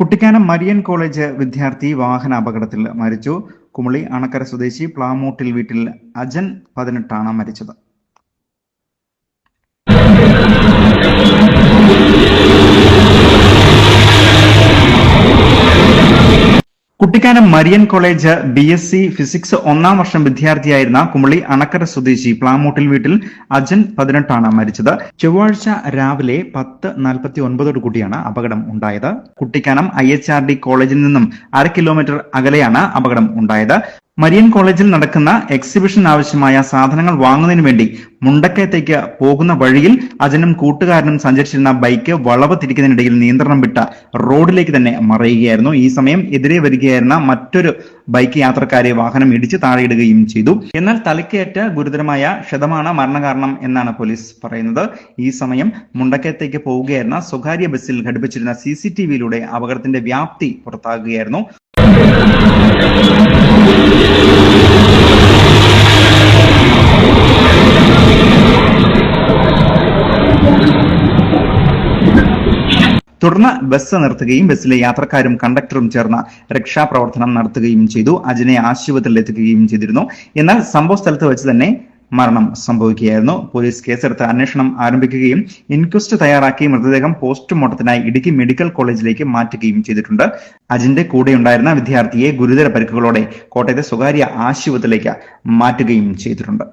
Kuttikkanam Marian college വിദ്യാർത്ഥി വാഹന അപകടത്തിൽ മരിച്ചു. കുമളി അണക്കര സ്വദേശി പ്ലാമൂട്ടിൽ വീട്ടിൽ അജൻ പതിനെട്ടാണ് മരിച്ചത്. Kuttikkanam Marian college B S C physics ഒന്നാം വർഷം വിദ്യാർത്ഥിയായിരുന്ന കുമളി അണക്കര സ്വദേശി പ്ലാമൂട്ടിൽ വീട്ടിൽ അജൻ പതിനെട്ടാണ് മരിച്ചത്. ചൊവ്വാഴ്ച രാവിലെ പത്ത് നാൽപ്പത്തി ഒൻപതോട് കൂടിയാണ് അപകടം ഉണ്ടായത്. Kuttikkanam I H R D കോളേജിൽ നിന്നും അര കിലോമീറ്റർ അകലെയാണ് അപകടം ഉണ്ടായത്. മരിയൻ കോളേജിൽ നടക്കുന്ന എക്സിബിഷൻ ആവശ്യമായ സാധനങ്ങൾ വാങ്ങുന്നതിനു വേണ്ടി മുണ്ടക്കയത്തേക്ക് പോകുന്ന വഴിയിൽ അജനും കൂട്ടുകാരനും സഞ്ചരിച്ചിരുന്ന ബൈക്ക് വളവ് തിരിക്കുന്നതിനിടയിൽ നിയന്ത്രണം വിട്ട റോഡിലേക്ക് തന്നെ മറയുകയായിരുന്നു. ഈ സമയം എതിരെ വരികയായിരുന്ന മറ്റൊരു ബൈക്ക് യാത്രക്കാരെ വാഹനം ഇടിച്ച് താഴെയിടുകയും ചെയ്തു. എന്നാൽ തലക്കേറ്റ ഗുരുതരമായ ക്ഷതമാണ് മരണകാരണം എന്നാണ് പോലീസ് പറയുന്നത്. ഈ സമയം മുണ്ടക്കയത്തേക്ക് പോവുകയായിരുന്ന സ്വകാര്യ ബസ്സിൽ ഘടിപ്പിച്ചിരുന്ന സി സി ടി വിയിലൂടെ അപകടത്തിന്റെ വ്യാപ്തി പുറത്താകുകയായിരുന്നു. തുടർന്ന് ബസ് നിർത്തുകയും ബസ്സിലെ യാത്രക്കാരും കണ്ടക്ടറും ചേർന്ന് രക്ഷാപ്രവർത്തനം നടത്തുകയും ചെയ്തു. അജിനെ ആശുപത്രിയിൽ എത്തിക്കുകയും ചെയ്തിരുന്നു. എന്നാൽ സംഭവ സ്ഥലത്ത് വെച്ച് തന്നെ മരണം സംഭവിക്കുകയായിരുന്നു. പോലീസ് കേസെടുത്ത് അന്വേഷണം ആരംഭിക്കുകയും ഇൻക്വസ്റ്റ് തയ്യാറാക്കി മൃതദേഹം പോസ്റ്റ്മോർട്ടത്തിനായി ഇടുക്കി മെഡിക്കൽ കോളേജിലേക്ക് മാറ്റുകയും ചെയ്തിട്ടുണ്ട്. അജിന്റെ കൂടെയുണ്ടായിരുന്ന വിദ്യാർത്ഥിയെ ഗുരുതര പരിക്കുകളോടെ കോട്ടയത്തെ സ്വകാര്യ ആശുപത്രിയിലേക്ക് മാറ്റുകയും ചെയ്തിട്ടുണ്ട്.